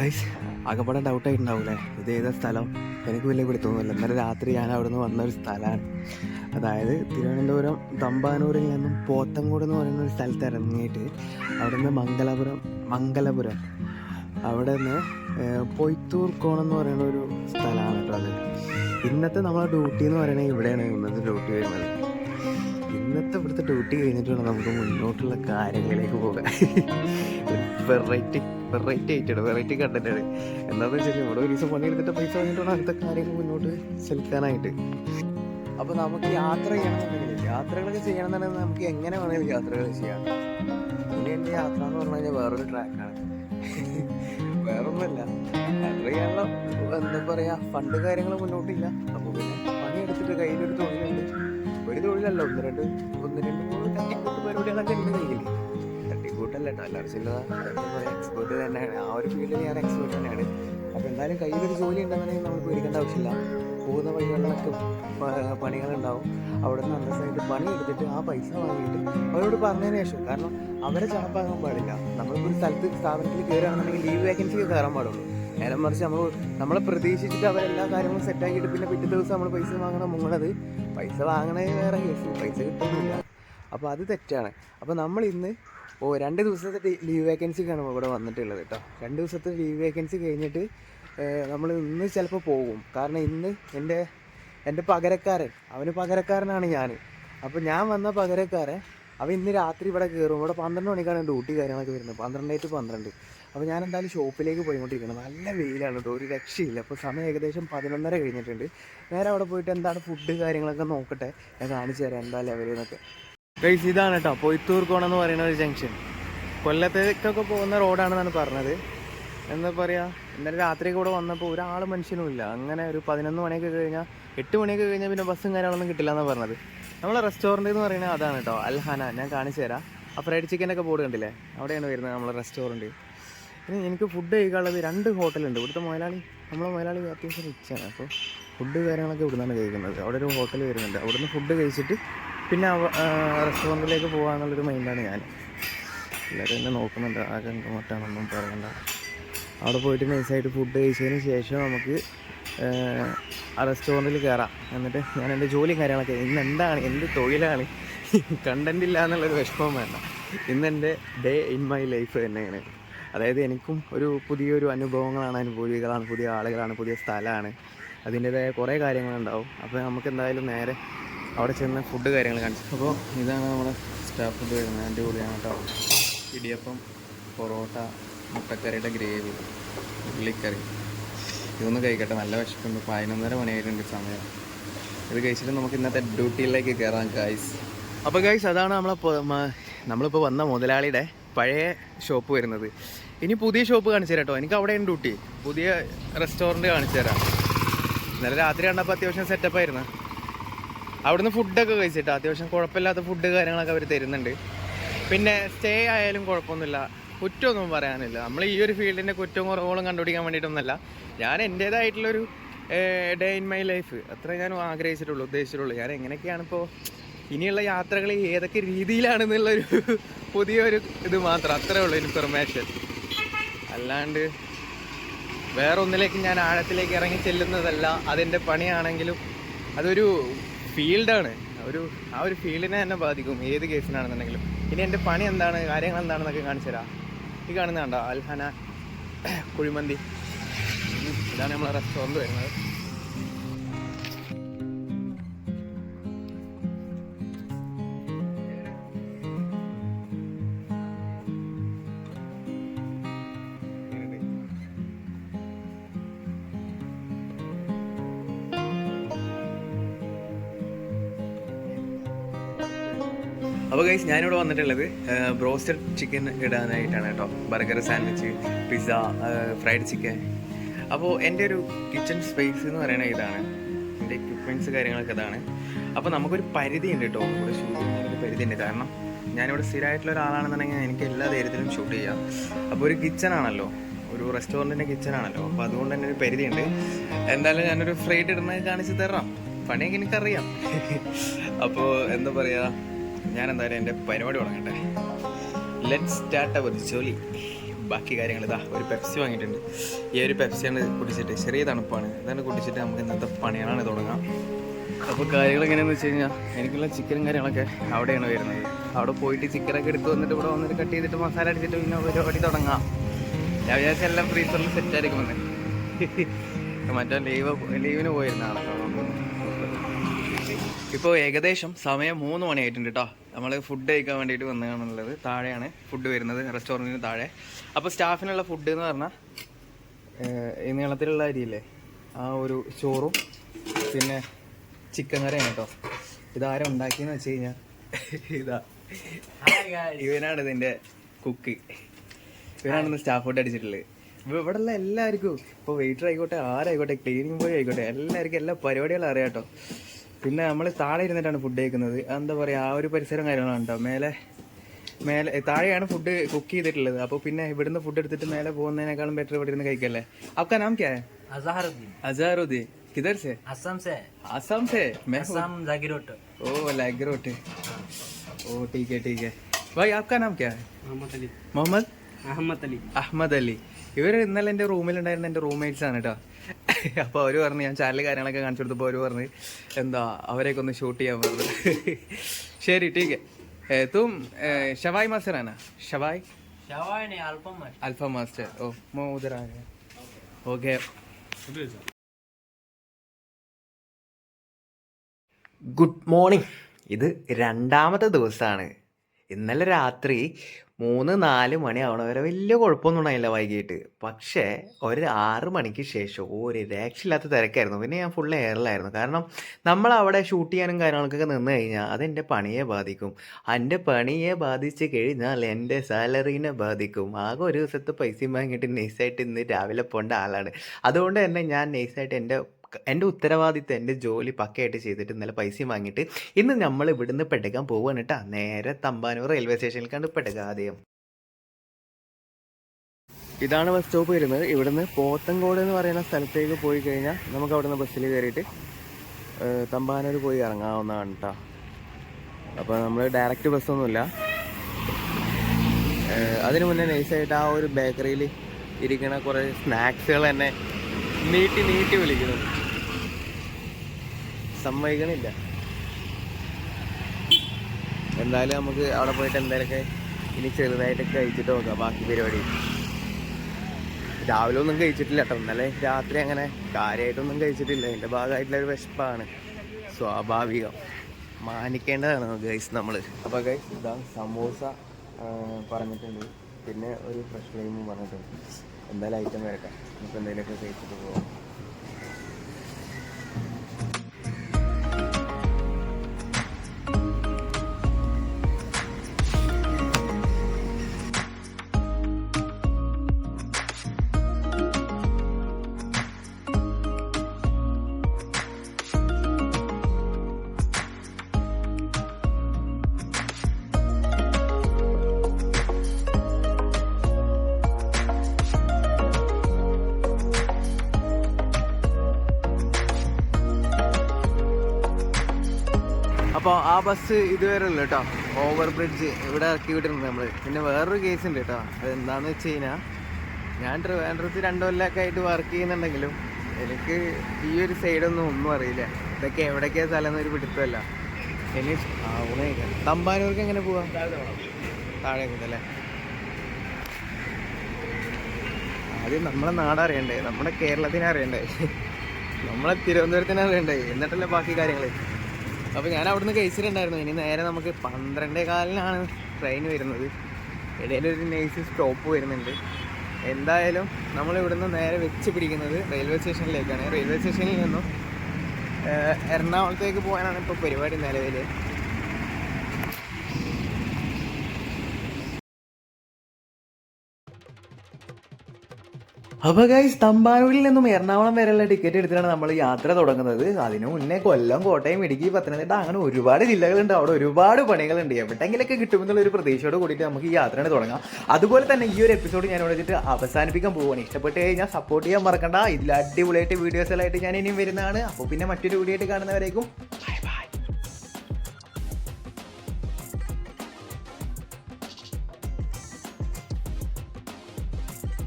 Guys ആകപ്പാടെ ഡൗട്ടായിട്ടുണ്ടാവൂലേ ഇത് ഏതാ സ്ഥലം? എനിക്ക് വലിയ പിടുത്തൊന്നുമില്ല ഇന്നലെ രാത്രി ഞാൻ അവിടെ നിന്ന് വന്ന ഒരു സ്ഥലമാണ്. അതായത് തിരുവനന്തപുരം തമ്പാനൂരിൽ നിന്നും പോത്തങ്കോട് എന്ന് പറയുന്ന ഒരു സ്ഥലത്ത് ഇറങ്ങിയിട്ട് അവിടെ നിന്ന് മംഗലപുരം മംഗലപുരം. അവിടെ നിന്ന് പൊയ്ത്തൂർ കോണം എന്ന് പറയുന്ന ഒരു സ്ഥലമാണ് കേട്ടോ അത്. ഇന്നത്തെ നമ്മളെ ഡ്യൂട്ടി എന്ന് പറയുന്നത് ഇവിടെയാണ് ഇന്നത്തെ ഡ്യൂട്ടി വരുന്നത്. ഇന്നത്തെ ഇവിടുത്തെ ഡ്യൂട്ടി കഴിഞ്ഞിട്ട് വേണം നമുക്ക് മുന്നോട്ടുള്ള കാര്യങ്ങളിലേക്ക് പോകാൻ. വെറൈറ്റി വെറൈറ്റി ആയിട്ടാണ് വെറൈറ്റി കണ്ടന്റാണ് എന്താണെന്ന് വെച്ചാൽ ഇവിടെ ഒരു ദിവസം പണിയെടുത്തിട്ട് പൈസ വാങ്ങിയിട്ട് വേണം അടുത്ത കാര്യങ്ങൾ മുന്നോട്ട് ചെലുത്താനായിട്ട് അപ്പോൾ നമുക്ക് യാത്ര ചെയ്യണമെന്നുണ്ടെങ്കിൽ യാത്രകളൊക്കെ ചെയ്യണമെന്നുണ്ടെങ്കിൽ നമുക്ക് എങ്ങനെ വേണമെങ്കിലും യാത്രകൾ ചെയ്യാം പിന്നെ എന്റെ യാത്ര എന്ന് പറഞ്ഞു കഴിഞ്ഞാൽ വേറൊരു ട്രാക്കാണ് വേറൊന്നുമല്ല യാത്ര ചെയ്യാനുള്ള എന്താ പറയുക ഫണ്ട് കാര്യങ്ങൾ മുന്നോട്ടില്ല അപ്പോൾ പിന്നെ പണിയെടുത്തിട്ട് കയ്യിലൊരു തൊഴിലുണ്ട് ഒരു തൊഴിലല്ല ഒന്ന് രണ്ട് ഒന്ന് രണ്ട് മൂന്ന് പരിപാടികളൊക്കെ ഉണ്ട് കയ്യിൽ എല്ലാവരും ചില എക്സ്പേർട്ട് തന്നെയാണ്. ആ ഒരു ഫീൽഡിൽ ഞാൻ എക്സ്പേർട്ട് തന്നെയാണ്. അപ്പോൾ എന്തായാലും കയ്യിലൊരു ജോലി ഉണ്ടെന്നുണ്ടെങ്കിൽ നമ്മൾ പേടിക്കേണ്ട ആവശ്യമില്ല. പോകുന്ന വഴികളിലൊക്കെ പണികളുണ്ടാവും. അവിടെ നിന്ന് പണി എടുത്തിട്ട് ആ പൈസ വാങ്ങിയിട്ട് അവരോട് പറഞ്ഞതിന് ശേഷം കാരണം അവരെ ചടപ്പാകാൻ പാടില്ല. നമ്മളിപ്പോൾ ഒരു സ്ഥലത്ത് സ്ഥാപനത്തിൽ കയറുകയാണെന്നുണ്ടെങ്കിൽ ലീവ് വേക്കൻസിക്ക് കയറാൻ പാടുള്ളൂ. നേരെ മറിച്ച് നമ്മൾ നമ്മളെ പ്രതീക്ഷിച്ചിട്ട് അവരെല്ലാ കാര്യങ്ങളും സെറ്റാക്കിയിട്ട് പിന്നെ പിറ്റേ ദിവസം നമ്മൾ പൈസ വാങ്ങണം മുങ്ങണത് പൈസ വാങ്ങണേ വേറെ കേസ്. പൈസ കിട്ടുന്നില്ല. അപ്പോൾ അത് തെറ്റാണ്. അപ്പോൾ നമ്മൾ ഇന്ന് ഓ രണ്ട് ദിവസത്തെ ലീവ് വേക്കൻസിക്കാണ് ഇവിടെ വന്നിട്ടുള്ളത് കേട്ടോ രണ്ട് ദിവസത്തെ ലീവ് വേക്കൻസി കഴിഞ്ഞിട്ട് നമ്മൾ ഇന്ന് ചിലപ്പോൾ പോകും. കാരണം ഇന്ന് എന്റെ എന്റെ പകരക്കാരൻ അവന് പകരക്കാരനാണ് ഞാൻ അപ്പോൾ ഞാൻ വന്ന പകരക്കാരൻ അവൻ ഇന്ന് രാത്രി ഇവിടെ കയറും ഇവിടെ പന്ത്രണ്ട് മണിക്കാണ് ഡ്യൂട്ടി കാര്യങ്ങളൊക്കെ വരുന്നത്. പന്ത്രണ്ട് ടു പന്ത്രണ്ട്. അപ്പോൾ ഞാൻ എന്തായാലും ഷോപ്പിലേക്ക് പോയിക്കൊണ്ടിരിക്കുന്നത് നല്ല വെയിലാണ് കേട്ടോ ഒരു രക്ഷയില്ല. അപ്പോൾ സമയം ഏകദേശം പതിനൊന്നര കഴിഞ്ഞിട്ടുണ്ട്. നേരെ അവിടെ പോയിട്ട് എന്താണ് ഫുഡ് കാര്യങ്ങളൊക്കെ നോക്കട്ടെ. ഞാൻ കാണിച്ചു തരാം എന്താ ലെവൽ എന്നൊക്കെ ഗൈസ് ഇതാണ് കേട്ടോ പൊയ്ത്തൂർ കോണം എന്ന് പറയുന്ന ഒരു ജംഗ്ഷൻ കൊല്ലത്തേക്കൊക്കെ പോകുന്ന റോഡാണെന്നാണ് പറഞ്ഞത്. എന്താ പറയുക ഇന്നലെ രാത്രി കൂടെ വന്നപ്പോൾ ഒരാൾ മനുഷ്യനും ഇല്ല. അങ്ങനെ ഒരു പതിനൊന്ന് മണിയൊക്കെ കഴിഞ്ഞാൽ എട്ട് മണിയൊക്കെ കഴിഞ്ഞാൽ പിന്നെ ബസ്സും കാര്യങ്ങളൊന്നും കിട്ടില്ല എന്നാണ് പറഞ്ഞത്. നമ്മളെ റെസ്റ്റോറന്റ് എന്ന് പറയുന്നത് അതാണ് കേട്ടോ അൽഹാന ഞാൻ കാണിച്ചു തരാം. ആ ഫ്രൈഡ് ചിക്കനൊക്കെ ബോർഡ് കണ്ടില്ലേ? അവിടെയാണ് വരുന്നത് നമ്മളെ റെസ്റ്റോറന്റ് പിന്നെ എനിക്ക് ഫുഡ് കഴിക്കാനുള്ളത് രണ്ട് ഹോട്ടലുണ്ട് ഇവിടുത്തെ മുതലാളി നമ്മളെ മുതലാളി അത്യാവശ്യം റിച്ചാണ് അപ്പോൾ ഫുഡ് കാര്യങ്ങളൊക്കെ ഇവിടുന്നാണ് കഴിക്കുന്നത്. അവിടെ ഒരു ഹോട്ടൽ വരുന്നുണ്ട്. അവിടുന്ന് ഫുഡ് കഴിച്ചിട്ട് പിന്നെ റെസ്റ്റോറന്റിലേക്ക് പോകാമെന്നുള്ളൊരു മൈൻഡാണ് ഞാൻ. എല്ലാവരും എന്നെ നോക്കുന്നുണ്ട്. ആകെ മറ്റാണെന്നും പറയണ്ട. അവിടെ പോയിട്ട് നൈസായിട്ട് ഫുഡ് കഴിച്ചതിന് ശേഷം നമുക്ക് ആ റെസ്റ്റോറന്റിൽ കയറാം എന്നിട്ട് ഞാൻ എന്റെ ജോലിയും കാര്യങ്ങളൊക്കെ ഇന്ന് എന്താണ് എന്ത് തൊഴിലാണ്? കണ്ടന്റ് ഇല്ല എന്നുള്ളൊരു വിഷമം വേണ്ട. ഇന്ന് എന്റെ ഡേ ഇൻ മൈ ലൈഫ് തന്നെയാണ്. അതായത് എനിക്കും ഒരു പുതിയൊരു അനുഭവങ്ങളാണ് അനുഭൂതികളാണ് പുതിയ ആളുകളാണ് പുതിയ സ്ഥലമാണ്. അതിന്റേതായ കുറേ കാര്യങ്ങളുണ്ടാവും. അപ്പോൾ നമുക്ക് എന്തായാലും നേരെ അവിടെ ചെന്ന് ഫുഡ് കാര്യങ്ങൾ കാണിച്ചു. അപ്പോൾ ഇതാണ് നമ്മുടെ സ്റ്റാഫ് ഫുഡ് വരുന്നത്. അടിപൊളിയാണ് കേട്ടോ. ഇടിയപ്പം പൊറോട്ട മുട്ടക്കറിയുടെ ഗ്രേവി ഉള്ളിക്കറി. ഇതൊന്ന് കഴിക്കട്ടെ. നല്ല വിശപ്പുണ്ട്. പതിനൊന്നര മണിയായിട്ടുണ്ട് സമയം. ഇത് കഴിച്ചിട്ട് നമുക്ക് ഇന്നത്തെ ഡ്യൂട്ടിയിലേക്ക് കയറാം ഗൈസ് അപ്പോൾ ഗൈസ് അതാണ് നമ്മളെ പൊ- മ- നമ്മളിപ്പോൾ വന്ന മുതലാളിയുടെ പഴയ ഷോപ്പ് വരുന്നത്. ഇനി പുതിയ ഷോപ്പ് കാണിച്ചു തരാം കേട്ടോ. എനിക്ക് അവിടെയാണ് ഡ്യൂട്ടി. പുതിയ റെസ്റ്റോറന്റ് കാണിച്ചു തരാം. ഇന്നലെ രാത്രി കണ്ടപ്പോൾ അത്യാവശ്യം സെറ്റപ്പ് ആയിരുന്നു. അവിടുന്ന് ഫുഡൊക്കെ കഴിച്ചിട്ട്. അത്യാവശ്യം കുഴപ്പമില്ലാത്ത ഫുഡ് കാര്യങ്ങളൊക്കെ അവർ തരുന്നുണ്ട്. പിന്നെ സ്റ്റേ ആയാലും കുഴപ്പമൊന്നുമില്ല. കുറ്റമൊന്നും പറയാനില്ല. നമ്മൾ ഈ ഒരു ഫീൽഡിന്റെ കുറ്റവും കുറവുകളും കണ്ടുപിടിക്കാൻ വേണ്ടിയിട്ടൊന്നുമല്ല. ഞാൻ എന്റേതായിട്ടുള്ളൊരു ഡേ ഇൻ മൈ ലൈഫ് അത്ര ഞാൻ ആഗ്രഹിച്ചിട്ടുള്ളൂ ഉദ്ദേശിച്ചിട്ടുള്ളൂ. ഞാൻ എങ്ങനെയൊക്കെയാണ് ഇപ്പോൾ ഇനിയുള്ള യാത്രകൾ ഏതൊക്കെ രീതിയിലാണെന്നുള്ളൊരു പുതിയൊരു ഇത് മാത്രം. അത്രേ ഉള്ളൂ ഇൻഫർമേഷൻ അല്ലാണ്ട് വേറെ ഒന്നിലേക്ക് ഞാൻ ആഴത്തിലേക്ക് ഇറങ്ങി ചെല്ലുന്നതല്ല. അതിന്റെ പണിയാണെങ്കിലും അതൊരു ഫീൽഡാണ്. ഒരു ആ ഒരു ഫീൽഡിനെ തന്നെ ബാധിക്കും ഏത് കേസിനാണെന്നുണ്ടെങ്കിലും ഇനി എന്റെ പണി എന്താണ് കാര്യങ്ങൾ എന്താണെന്നൊക്കെ കാണിച്ചു തരാം. ഈ കാണുന്ന കണ്ടോ അൽഹന കുഴിമന്തി. ഇതാണ് നമ്മളെ റെസ്റ്റോറന്റ് വരുന്നത്. അപ്പോൾ ഗൈസ് ഞാനിവിടെ വന്നിട്ടുള്ളത് ബ്രോസ്റ്റഡ് ചിക്കൻ ഇടാനായിട്ടാണ് കേട്ടോ. Burger sandwich pizza fried chicken അപ്പോൾ എന്റെ ഒരു കിച്ചൺ സ്പേസ് എന്ന് പറയുന്നത് ഇതാണ്. എന്റെ എക്യുപ്മെന്റ്സ് കാര്യങ്ങളൊക്കെ ഇതാണ്. അപ്പോൾ നമുക്കൊരു പരിധി ഉണ്ട് കേട്ടോ. ഇവിടെ ഷൂട്ട് ചെയ്യുന്നതിന് പരിധി ഉണ്ട് കാരണം ഞാനിവിടെ സ്ഥിരമായിട്ടുള്ള ഒരാളാണെന്നുണ്ടെങ്കിൽ എനിക്ക് എല്ലാ ധൈര്യത്തിലും ഷൂട്ട് ചെയ്യാം. അപ്പോൾ ഒരു കിച്ചൺ ആണല്ലോ. ഒരു റെസ്റ്റോറന്റിന്റെ കിച്ചൺ ആണല്ലോ. അപ്പോൾ അതുകൊണ്ട് തന്നെ ഒരു പരിധിയുണ്ട്. എന്തായാലും ഞാനൊരു ഫ്രൈഡ് ഇടുന്നത് കാണിച്ച് തരാം. പണിയൊക്കെ എനിക്കറിയാം. അപ്പോൾ എന്താ പറയുക ഞാൻ എന്തായാലും എന്റെ പരിപാടി തുടങ്ങട്ടെ. ലെറ്റ് സ്റ്റാർട്ട് അവർ ജോലി. ബാക്കി കാര്യങ്ങൾ ഇതാ ഒരു പെപ്സി വാങ്ങിയിട്ടുണ്ട്. ഈ ഒരു പെപ്സിയാണ് കുടിച്ചിട്ട് ചെറിയ തണുപ്പാണ്. ഇതാണ് കുടിച്ചിട്ട് നമുക്ക് ഇന്നത്തെ പണികളാണ് തുടങ്ങാം. അപ്പോൾ കാര്യങ്ങൾ എങ്ങനെയാണെന്ന് വെച്ച് കഴിഞ്ഞാൽ എനിക്കുള്ള ചിക്കനും കാര്യങ്ങളൊക്കെ അവിടെയാണ് വരുന്നത്. അവിടെ പോയിട്ട് ചിക്കനൊക്കെ എടുത്ത് വന്നിട്ട് ഇവിടെ വന്നിട്ട് കട്ട് ചെയ്തിട്ട് മസാല അടിച്ചിട്ട് പിന്നെ പരിപാടി തുടങ്ങാം. ഞാൻ വിചാരിച്ച എല്ലാം ഫ്രീസറിൽ സെറ്റ് ആയിരിക്കും വന്ന് മറ്റേ ലീവ് ലീവിന് പോയിരുന്ന ആളൊക്കെ ഇപ്പോൾ ഏകദേശം സമയം മൂന്ന് മണിയായിട്ടുണ്ട് കേട്ടോ നമ്മൾ ഫുഡ് കഴിക്കാൻ വേണ്ടിയിട്ട് വന്നതാണുള്ളത്. താഴെയാണ് ഫുഡ് വരുന്നത് റെസ്റ്റോറന്റിന് താഴെ. അപ്പോൾ സ്റ്റാഫിനുള്ള ഫുഡ് എന്ന് പറഞ്ഞാൽ ഈ നീളത്തിലുള്ള അരിയില്ലേ? ആ ഒരു ചോറും പിന്നെ ചിക്കൻ കറിയാണ് കേട്ടോ ഇതാരും ഉണ്ടാക്കിയെന്ന് വെച്ച് കഴിഞ്ഞാൽ ഇതാ. ഇവനാണ് ഇതിന്റെ കുക്ക് ഇവനാണ് ഇന്ന് സ്റ്റാഫ് ഫുഡ് അടിച്ചിട്ടുള്ളത്. ഇവിടെ ഉള്ള എല്ലാവർക്കും ഇപ്പോൾ വെയിറ്റർ ആയിക്കോട്ടെ ആരായിക്കോട്ടെ ക്ലീനിങ് ബോയ് ആയിക്കോട്ടെ എല്ലാവർക്കും എല്ലാ പരിപാടികളും അറിയാം കേട്ടോ പിന്നെ നമ്മൾ താഴെ ഇരുന്നിട്ടാണ് ഫുഡ് കഴിക്കുന്നത് എന്താ പറയുക ആ ഒരു പരിസരം കാര്യങ്ങളാണ് കേട്ടോ മേലെ മേലെ താഴെയാണ് ഫുഡ് കുക്ക് ചെയ്തിട്ടുള്ളത് അപ്പോൾ പിന്നെ ഇവിടുന്ന് ഫുഡ് എടുത്തിട്ട് മേലെ പോകുന്നതിനേക്കാളും ബെറ്റർ ഇവിടെ ഇരുന്ന് കഴിക്കല്ലേ आपका नाम क्या है अजहरुद्दीन अजहरुद्दीन किधर से असम से असम से मैं हूँ- असम जागीरोट ओ लैगरोट ओ ठीक है ठीक है भाई आपका नाम क्या है मोहम्मद अली मोहम्मद अहमद अली അഹമ്മദ് അലി ഇവർ ഇന്നലെ എൻ്റെ റൂമിലുണ്ടായിരുന്ന എൻ്റെ റൂംമേറ്റ്സ് ആണ് കേട്ടോ അപ്പോൾ അവർ പറഞ്ഞു ഞാൻ ചാനൽ കാര്യങ്ങളൊക്കെ കാണിച്ചു കൊടുത്തപ്പോൾ അവർ പറഞ്ഞു എന്താ അവരെയൊക്കെ ഒന്ന് ഷൂട്ട് ചെയ്യാൻ പറഞ്ഞു. ശരി ടീക്ക്. തും ഷവായ് മാസ്റ്റർ ആണ്? ഷവായ്? അൽഫാം മാസ്റ്റർ ഓ മോദറാണ് ഓക്കെ. ഗുഡ് മോർണിംഗ് ഇത് രണ്ടാമത്തെ ദിവസമാണ് ഇന്നലെ രാത്രി മൂന്ന് നാല് മണി ആവണ വരെ വലിയ കുഴപ്പമൊന്നും ഉണ്ടായില്ല വൈകിട്ട്. പക്ഷേ ഒരു ആറ് മണിക്ക് ശേഷം ഒരു രക്ഷയില്ലാത്ത തിരക്കായിരുന്നു. പിന്നെ ഞാൻ ഫുൾ എയറിലായിരുന്നു കാരണം നമ്മൾ അവിടെ ഷൂട്ട് ചെയ്യാനും കാര്യങ്ങൾക്കൊക്കെ നിന്ന് കഴിഞ്ഞാൽ അതെന്റെ പണിയെ ബാധിക്കും. എന്റെ പണിയെ ബാധിച്ച് കഴിഞ്ഞാൽ എന്റെ സാലറീനെ ബാധിക്കും. ആകെ ഒരു ദിവസത്തെ പൈസയും വാങ്ങിയിട്ട് നൈസായിട്ട് ഇന്ന് രാവിലെ പോകേണ്ട ആളാണ്. അതുകൊണ്ട് തന്നെ ഞാൻ നൈസായിട്ട് എന്റെ എന്റെ ഉത്തരവാദിത്തം എന്റെ ജോലി പക്കയായിട്ട് ചെയ്തിട്ട് ഇന്നലെ പൈസയും വാങ്ങിയിട്ട് ഇന്ന് നമ്മൾ ഇവിടുന്ന് പെടുക്കാൻ പോവാണ് കേട്ടോ നേരെ തമ്പാനൂർ റെയിൽവേ സ്റ്റേഷനിൽ കണ്ട് പെടുക ആദ്യം. ഇതാണ് ബസ് സ്റ്റോപ്പ് വരുന്നത്. ഇവിടുന്ന് പോത്തങ്കോട് എന്ന് പറയുന്ന സ്ഥലത്തേക്ക് പോയി കഴിഞ്ഞാൽ നമുക്ക് അവിടുന്ന് ബസ്സിൽ കയറിയിട്ട് തമ്പാനൂർ പോയി ഇറങ്ങാവുന്നതാണ് കേട്ടോ അപ്പോൾ നമ്മൾ ഡയറക്റ്റ് ബസ്സൊന്നുമില്ല അതിന് മുന്നേ നൈസായിട്ട് ആ ഒരു ബേക്കറിയിൽ ഇരിക്കുന്ന കുറേ സ്നാക്സുകൾ തന്നെ നീട്ടി നീട്ടി വിളിക്കുന്നു. സമ്മതിക്കണില്ല. എന്തായാലും നമുക്ക് അവിടെ പോയിട്ട് എന്തായാലൊക്കെ ഇനി ചെറുതായിട്ടൊക്കെ കഴിച്ചിട്ട് നോക്കാം ബാക്കി പരിപാടി. രാവിലെ ഒന്നും കഴിച്ചിട്ടില്ല കേട്ടോ ഇന്നലെ രാത്രി അങ്ങനെ കാര്യമായിട്ടൊന്നും കഴിച്ചിട്ടില്ല. എന്റെ ഭാഗമായിട്ടുള്ള ഒരു വിശപ്പാണ്. സ്വാഭാവികം. മാനിക്കേണ്ടതാണ് ഗൈസ് നമ്മൾ അപ്പോൾ ഗൈസ് ഇതാ സമോസ പറഞ്ഞിട്ടുണ്ട്. പിന്നെ ഒരു ഫ്രഷ് ക്രീമും പറഞ്ഞിട്ടുണ്ട്. എന്തായാലും ഐറ്റം വരട്ടെ. നമുക്ക് എന്തെങ്കിലുമൊക്കെ കഴിച്ചിട്ട് പോകാം ബസ് ഇതുവരെ ഉള്ളു കേട്ടോ ഓവർ ബ്രിഡ്ജ് ഇവിടെ ഇറക്കി വിട്ടിരുന്നു നമ്മൾ പിന്നെ വേറൊരു കേസ് ഉണ്ട് കേട്ടോ അതെന്താന്ന് വെച്ച് കഴിഞ്ഞാൽ ഞാൻ ട്രിവാൻഡ്രത്ത് രണ്ടു കൊല്ലമൊക്കെ ആയിട്ട് വർക്ക് ചെയ്യുന്നുണ്ടെങ്കിലും എനിക്ക് ഈ ഒരു സൈഡൊന്നും ഒന്നും അറിയില്ല. ഇതൊക്കെ എവിടേക്കാ സ്ഥലം എന്നൊരു പിടുത്തമല്ല. ഇനി തമ്പാനൂർക്ക് എങ്ങനെ പോവാം? താഴെ അല്ലേ? ആദ്യം നമ്മളെ നാടറിയണ്ടേ നമ്മുടെ കേരളത്തിനെ അറിയണ്ടേ? നമ്മളെ തിരുവനന്തപുരത്തിനെ അറിയണ്ടേ? എന്നിട്ടല്ലേ ബാക്കി കാര്യങ്ങൾ അപ്പോൾ ഞാൻ അവിടുന്ന് കഴിച്ചിട്ടുണ്ടായിരുന്നു. ഇനി നേരെ നമുക്ക് പന്ത്രണ്ടേ കാലിനാണ് ട്രെയിൻ വരുന്നത്. ഇടയിലൊരു നൈസ് സ്റ്റോപ്പ് വരുന്നുണ്ട്. എന്തായാലും നമ്മൾ ഇവിടുന്ന് നേരെ വെച്ച് പിടിക്കുന്നത് റെയിൽവേ സ്റ്റേഷനിലേക്കാണ് റെയിൽവേ സ്റ്റേഷനിൽ നിന്നും എറണാകുളത്തേക്ക് പോകാനാണ് ഇപ്പോൾ പരിപാടി നിലവിൽ അപ്പോൾ ഗൈസ് തമ്പാനൂരിൽ നിന്നും എറണാകുളം വരെയുള്ള ടിക്കറ്റ് എടുത്തിട്ടാണ് നമ്മൾ യാത്ര തുടങ്ങുന്നത്. അതിനു മുന്നേ കൊല്ലം കോട്ടയം ഇടുക്കി പത്തനംതിട്ട അങ്ങനെ ഒരുപാട് ജില്ലകളുണ്ട്. അവിടെ ഒരുപാട് പണികളുണ്ട്. എവിടെയെങ്കിലൊക്കെ കിട്ടുമെന്നുള്ള ഒരു പ്രതീക്ഷയോട് കൂടിയിട്ട് നമുക്ക് ഈ യാത്രയാണ് തുടങ്ങാം. അതുപോലെ തന്നെ ഈ ഒരു എപ്പിസോഡ് ഞാൻ ഇവിടെ വെച്ചിട്ട് അവസാനിപ്പിക്കാൻ പോവുകയാണ് ഇഷ്ടപ്പെട്ട് കഴിഞ്ഞാൽ സപ്പോർട്ട് ചെയ്യാൻ മറക്കണ്ട. ഇതിൽ അടിപൊളിയായിട്ട് വീഡിയോസുകളായിട്ട് ഞാൻ ഇനിയും വരുന്നതാണ്. അപ്പോൾ പിന്നെ മറ്റൊരു വീഡിയോ ആയിട്ട് കാണുന്നവരേക്കും